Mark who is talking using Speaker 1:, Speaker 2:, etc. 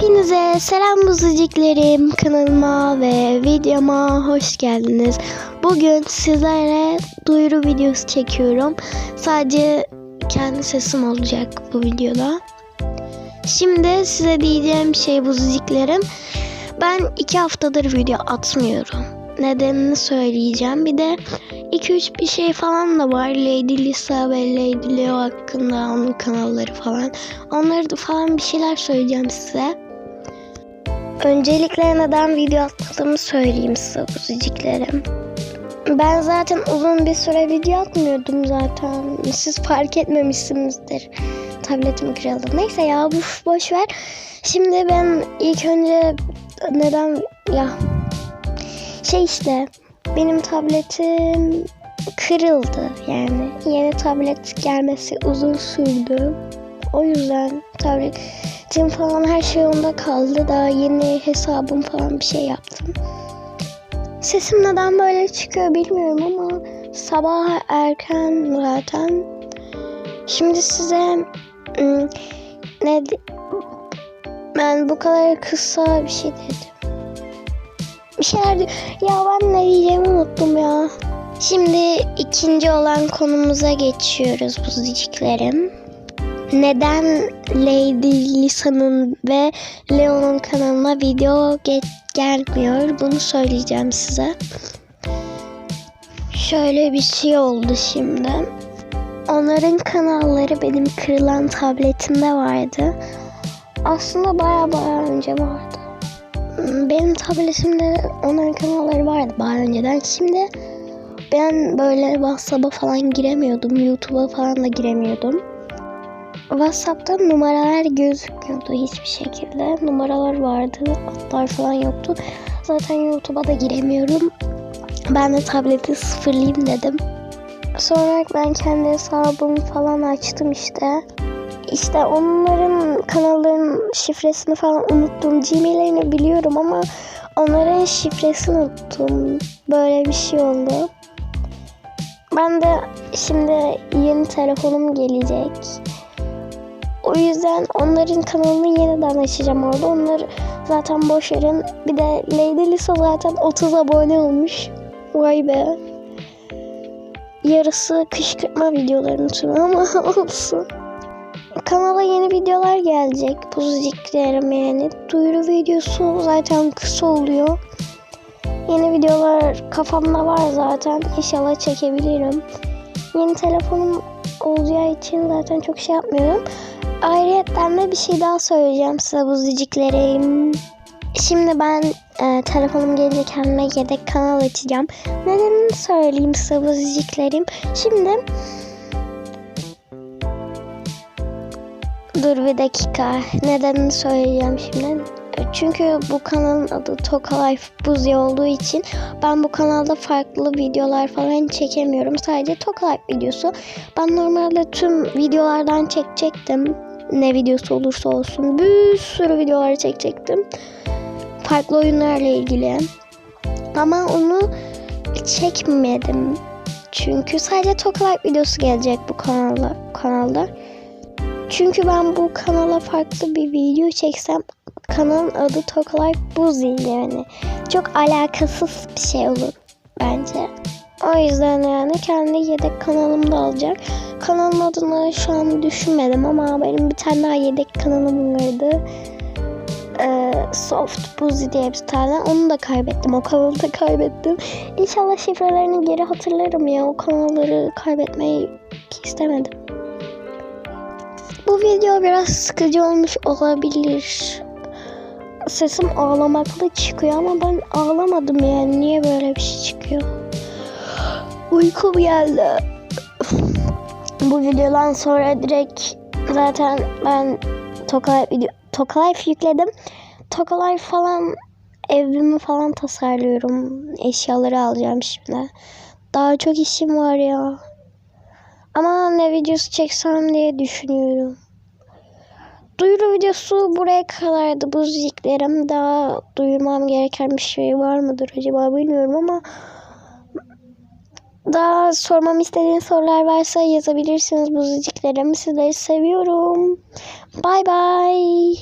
Speaker 1: Hepinize selam buziciklerim kanalıma ve videoma hoş geldiniz. Bugün sizlere duyuru videosu çekiyorum. Sadece kendi sesim olacak bu videoda. Şimdi size diyeceğim şey buziciklerim. Ben iki haftadır video atmıyorum. Nedenini söyleyeceğim. Bir de 2-3 bir şey falan da var. Lady Lisa ve Lady Leo hakkında onun kanalları falan. Onları da falan bir şeyler söyleyeceğim size. Öncelikle neden video atmadığımı söyleyeyim size buziciklerim. Ben zaten uzun bir süre video atmıyordum zaten. Siz fark etmemişsinizdir. Tabletim kırıldı. Neyse ya bu boş ver. Şimdi ben ilk önce neden ya şey işte benim tabletim kırıldı yani. Yeni tablet gelmesi uzun sürdü. O yüzden tabletim falan her şey onda kaldı. Daha yeni hesabım falan bir şey yaptım. Sesim neden böyle çıkıyor bilmiyorum ama sabah erken zaten. Şimdi size ım, ne ben bu kadar kısa bir şey dedim. Bir şeyler. Ya ben ne diyeceğimi unuttum ya. Şimdi ikinci olan konumuza geçiyoruz buziciklerim. Neden Lady Lisa'nın ve Leon'un kanalına video ge- gelmiyor bunu söyleyeceğim size. Şöyle bir şey oldu şimdi. Onların kanalları benim kırılan tabletimde vardı. Aslında baya baya önce vardı. Benim tabletimde onların kanalları vardı daha önceden. Şimdi ben böyle WhatsApp'a falan giremiyordum. YouTube'a falan da giremiyordum. WhatsApp'ta numaralar gözükmüyordu hiçbir şekilde. Numaralar vardı, adlar falan yoktu. Zaten YouTube'a da giremiyorum. Ben de tableti sıfırlayayım dedim. Sonra ben kendi hesabımı falan açtım işte. İşte onların kanalların şifresini falan unuttum. Gmail'lerini biliyorum ama onların şifresini unuttum. Böyle bir şey oldu. Ben de şimdi yeni telefonum gelecek. O yüzden onların kanalını yeniden açacağım orada. Onları zaten boş verin. Bir de Lady Lisa zaten 30 abone olmuş. Vay be. Yarısı kışkırtma videolarını tüm ama olsun. Kanala yeni videolar gelecek. Buziciklerim yani. Duyuru videosu zaten kısa oluyor. Yeni videolar kafamda var zaten. İnşallah çekebilirim. Yeni telefonum olacağı için zaten çok şey yapmıyorum. Ayrıca de bir şey daha söyleyeceğim size buziciklerim. Şimdi ben e, telefonum gelince kendime yedek kanal açacağım. Nedenini söyleyeyim size buziciklerim. Şimdi Dur bir dakika. Nedenini söyleyeceğim şimdi. Çünkü bu kanalın adı Toka Life Buzi olduğu için ben bu kanalda farklı videolar falan çekemiyorum. Sadece Toka Life videosu. Ben normalde tüm videolardan çekecektim. Ne videosu olursa olsun. Bir sürü videolar çekecektim. Farklı oyunlarla ilgili. Ama onu çekmedim. Çünkü sadece Toka Life videosu gelecek bu kanalda. kanalda. Çünkü ben bu kanala farklı bir video çeksem kanalın adı Life Buzi yani. Çok alakasız bir şey olur bence. O yüzden yani kendi yedek kanalım da olacak. Kanalın adını şu an düşünmedim ama benim bir tane daha yedek kanalım vardı. Ee, Soft Buzi diye bir tane. Onu da kaybettim. O kanalı da kaybettim. İnşallah şifrelerini geri hatırlarım ya. O kanalları kaybetmeyi istemedim. Bu video biraz sıkıcı olmuş olabilir. Sesim ağlamaklı çıkıyor ama ben ağlamadım yani. Niye böyle bir şey çıkıyor? Uykum geldi. Bu videodan sonra direkt zaten ben Tokalife video Tokalife yükledim. Tokalife falan evimi falan tasarlıyorum. Eşyaları alacağım şimdi. Daha çok işim var ya. Ama ne videosu çeksem diye düşünüyorum. Duyuru videosu buraya kadardı buzciklerim. Daha duyurmam gereken bir şey var mıdır acaba bilmiyorum ama daha sormam istediğiniz sorular varsa yazabilirsiniz buzciklerim. Sizleri seviyorum. Bay bay.